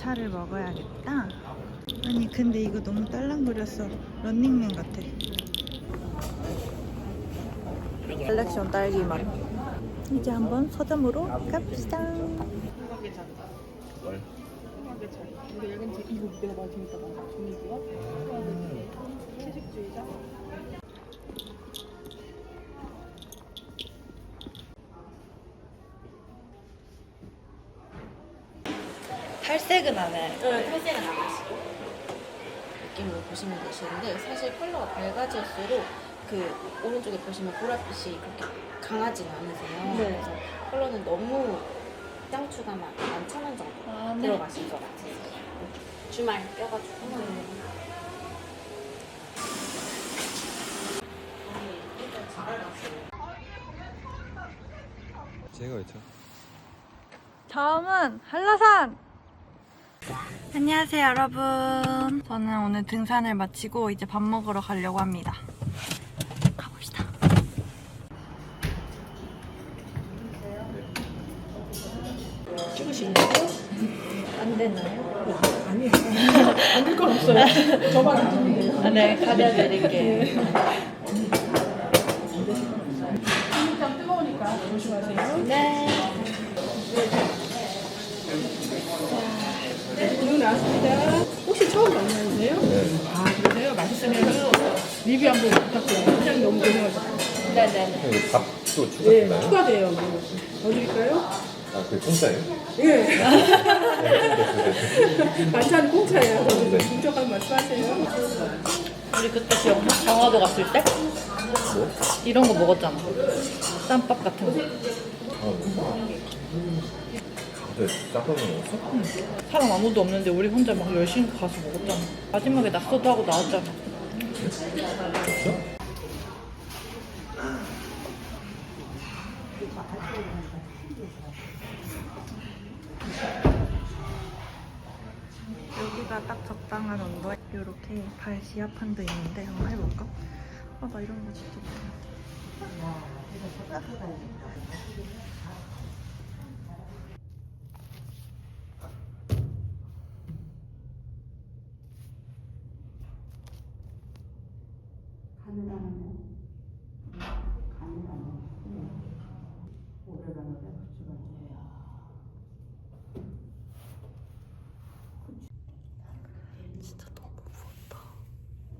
차를 먹어야겠다. 아니 근데 이거 너무 딸랑거렸어. 런닝맨 같아. 셀렉션 딸기 맛. 이제 한번 서점으로 갑시다. 근데 얘는 제 이거 내가 많이 재밌다 봐. 종이기와 채식주의자. 탈색은 안 해. 네, 탈색은 안 하시고 느낌으로 보시면 되시는데 사실 컬러가 밝아질수록 그 오른쪽에 보시면 보랏빛이 그렇게 강하지는 않으세요. 네. 그래서 컬러는 너무 짱추가 한 11,000원 정도 아, 네. 들어가실 것 같아요. 주말 껴가지고. 제가 있죠. 다음은 한라산! 안녕하세요 여러분 저는 오늘 등산을 마치고 이제 밥 먹으러 가려고 합니다 가봅시다 찍으시는 거요? 안 되나요? 아니에요. 안될 건 없어요. 저만 안 찍으면 돼요. 아, 네 가려드릴게요 나왔습니다. 혹시 처음 만나세요? 아, 그러세요? 맛있으면 리뷰 한번 부탁드려요. 사장님 너무 고생하셨어요. 네네 밥도 네, 추가되나요? 추가돼요. 뭐. 더 드릴까요? 아, 그 공짜예요? 예. 네. 반찬 공짜예요. 네. 분적한 말씀하세요. 우리 그때 기억나? 강화도 갔을 때? 뭐? 이런 거 먹었잖아 쌈밥 같은 거 근데 짬뽕을 먹었어? 사람 아무도 없는데 우리 혼자 막 열심히 가서 먹었잖아. 마지막에 낙서도 하고 나왔잖아. 여기가 딱 적당한 온도 이렇게 발 지압판도 있는데 한번 해볼까? 아 나 이런 거 진짜 못해 진짜 너무 무겁다.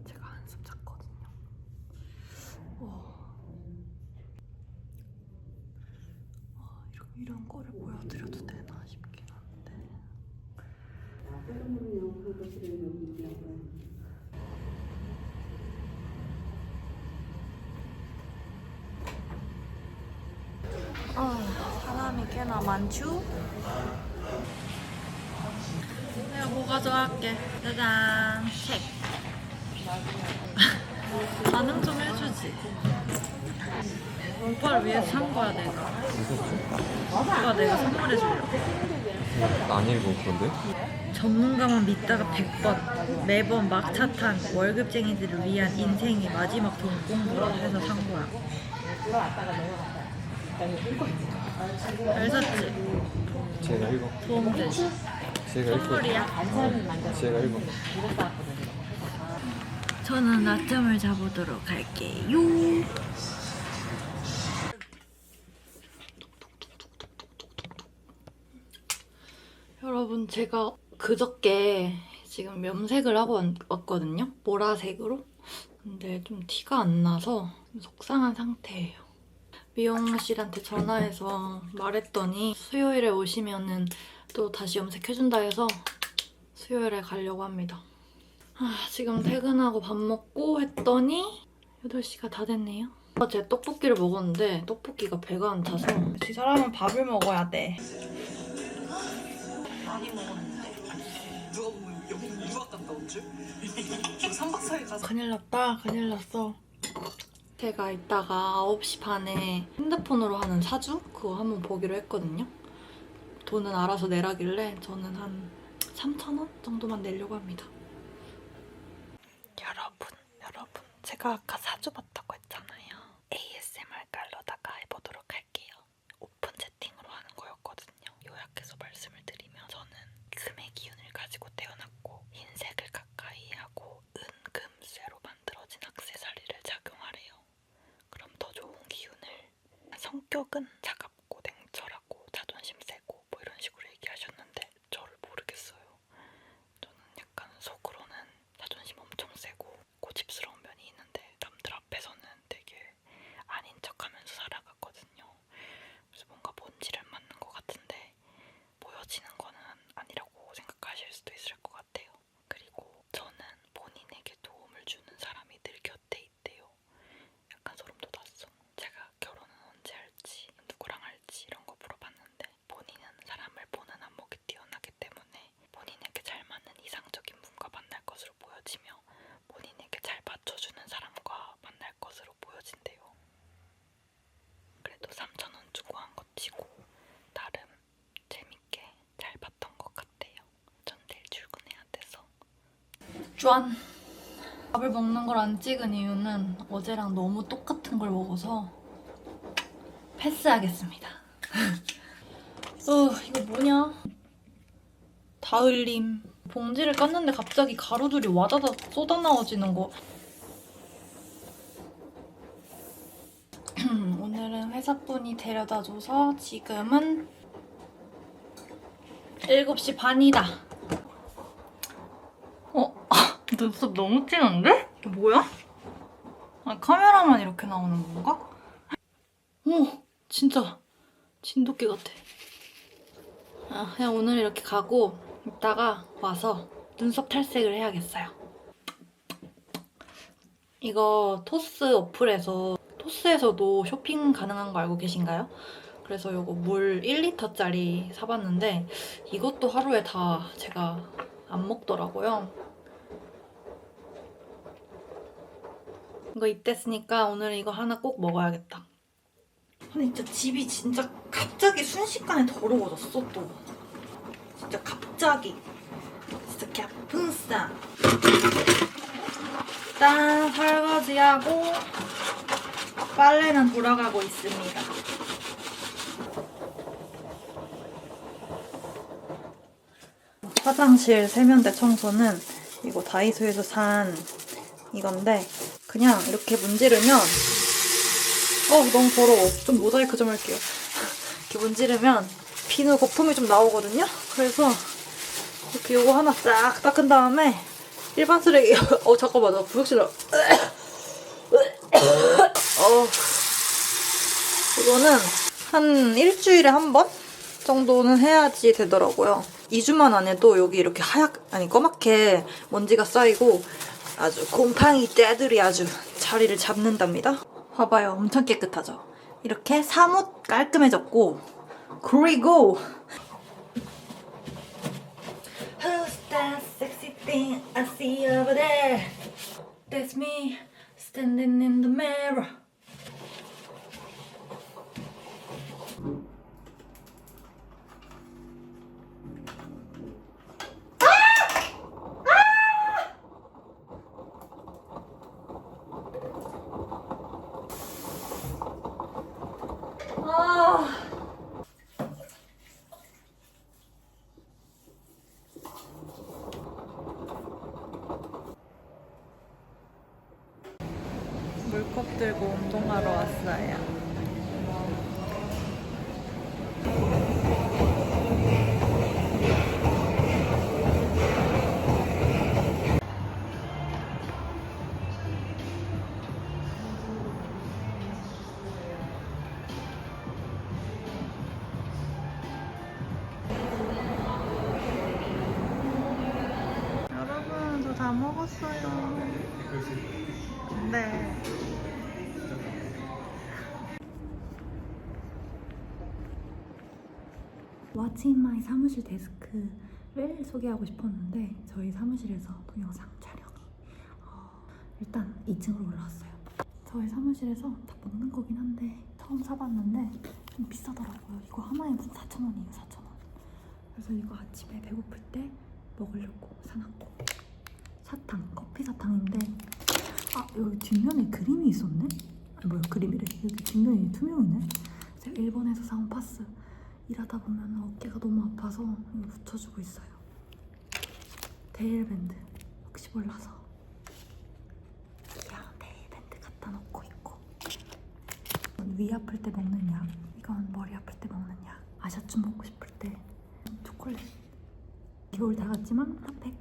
제가 한숨 잤거든요. 와. 와, 이런, 거를 보여드려도 되나 싶긴 한데. 아, 사람이 꽤나 많죠? 내가 뭐 가져갈게. 짜잔. 책. 반응 좀 해주지. 오빠를 위해서 산 거야, 내가. 오빠 내가 선물해 주려고. 안 읽어, 그런데? 전문가만 믿다가 100번. 매번 막차 탄 월급쟁이들을 위한 인생의 마지막 돈 공부를 해서 산 거야. 잘 샀지? 제가 읽어. 도움되지? 제가 읽어. 선물이야. 제가 읽어. 저는 낮잠을 자보도록 할게요. 여러분, 제가 그저께 지금 염색을 하고 왔- 왔거든요. 보라색으로. 근데 좀 티가 안 나서 좀 속상한 상태예요. 미용실한테 전화해서 말했더니 수요일에 오시면은 또 다시 염색해준다 해서 수요일에 가려고 합니다. 아, 지금 퇴근하고 밥 먹고 했더니 8시가 다 됐네요. 어제 떡볶이를 먹었는데 떡볶이가 배가 안 차서 이 사람은 밥을 먹어야 돼. 많이 먹었는데. 누가 보면 여기 유학 갔다 온 줄? 저 3박 4일 가서. 큰일 났다 큰일 났어. 제가 이따가 9시 반에 핸드폰으로 하는 사주? 그거 한번 보기로 했거든요. 돈은 알아서 내라길래 저는 한 3,000원 정도만 내려고 합니다. 여러분 여러분. 제가 아까 사주 봤다고 했잖아요 ASMR 깔로다가 해보도록 할게요 오픈 채팅으로 하는 거였거든요 요약해서 말씀을 드리면 저는 금의 기운을 한쪽은 차갑고 냉철하고 자존심 세고 뭐 이런 식으로 얘기하셨는데 저를 모르겠어요. 저는 약간 속으로는 자존심 엄청 세고 고집스러운 면이 있는데 남들 앞에서는 되게 아닌 척하면서 살아갔거든요. 그래서 뭔가 본질을 맞는 것 같은데 보여지는 거는 아니라고 생각하실 수도 있을 것 같아요. 그리고 저는 본인에게 도움을 주는 사람이 늘 곁에 있대요. 약간 소름 돋았어. 제가 결혼은 언제 할지, 누구랑 할지 이런 거 물어봤는데 본인은 사람을 보는 안목이 뛰어나기 때문에 본인에게 잘 맞는 이상적인 분과 만날 것으로 보여지며 본인에게 잘 맞춰주는 사람과 만날 것으로 보여진대요. 그래도 3,000원 주고 한 것 치고 나름 재밌게 잘 봤던 것 같아요. 전 내일 출근해야 돼서. 짠! 밥을 먹는 걸 안 찍은 이유는 어제랑 너무 똑같은 걸 먹어서 패스하겠습니다. 어, 이거 뭐냐? 다을림. 봉지를 깠는데 갑자기 가루들이 와다닥 쏟아나와지는 거. 오늘은 회사분이 데려다줘서 지금은 7시 반이다. 어? 눈썹 너무 진한데? 이게 뭐야? 아, 카메라만 이렇게 나오는 건가? 오, 진짜 진돗개 같아. 아, 그냥 오늘 이렇게 가고 이따가 와서 눈썹 탈색을 해야겠어요. 이거 토스 어플에서 토스에서도 쇼핑 가능한 거 알고 계신가요? 그래서 이거 물 1리터짜리 사봤는데 이것도 하루에 다 제가 안 먹더라고요. 이거 입댔으니까 오늘 이거 하나 꼭 먹어야겠다. 아니 진짜 집이 진짜 갑자기 순식간에 더러워졌어 또. 진짜 갑자기. 진짜 갸푼싸. 일단 설거지하고 빨래는 돌아가고 있습니다. 화장실 세면대 청소는 이거 다이소에서 산 이건데 그냥 이렇게 문지르면 어 너무 더러워. 좀 모자이크 좀 할게요. 이렇게 문지르면 비누 거품이 좀 나오거든요? 그래서 이렇게 요거 하나 싹 닦은 다음에 일반 쓰레기 어 잠깐만 나 부역실 어. 이거는 한 일주일에 한 번 정도는 해야지 되더라고요. 2주만 안 해도 여기 이렇게 하얗 아니 검맣게 먼지가 쌓이고 아주 곰팡이 떼들이 아주 자리를 잡는답니다. 봐봐요. 엄청 깨끗하죠? 이렇게 사뭇 깔끔해졌고 그리고 Who's that sexy thing I see over there? That's me standing in the mirror. 들고 운동하러 왔어요. 여러분, 저 다 먹었어요. 네. My 사무실 데스크를 소개하고 싶었는데 저희 사무실에서 동영상 촬영이 어, 일단 2층으로 올라왔어요. 저희 사무실에서 다 먹는 거긴 한데 처음 사봤는데 좀 비싸더라고요. 이거 하나에 무슨 4,000원이에요, 4,000원. 그래서 이거 아침에 배고플 때 먹으려고 사놨고 사탕, 커피 사탕인데 아 여기 뒷면에 그림이 있었네? 아니 뭐야 그림이래 여기 뒷면이 투명이네 제가 일본에서 사온 파스 일하다 보면 어깨가 너무 아파서 붙여주고 있어요 데일밴드 혹시 몰라서 귀여운 데일밴드 갖다 놓고 있고 위 아플 때 먹는 약 매번 머리 아플 때 먹는 약. 아샤춤 먹고 싶을 때 초콜릿. 겨울 다 갔지만 핫팩.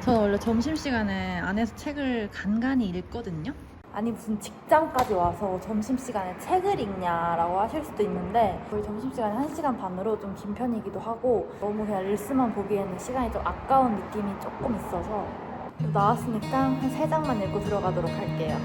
저는 원래 점심시간에 안에서 책을 간간히 읽거든요. 아니 무슨 직장까지 와서 점심시간에 책을 읽냐라고 하실 수도 있는데 거의 점심시간에 1시간 반으로 좀 긴 편이기도 하고 너무 그냥 릴스만 보기에는 시간이 좀 아까운 느낌이 조금 있어서 나왔으니까 한 3장만 읽고 들어가도록 할게요.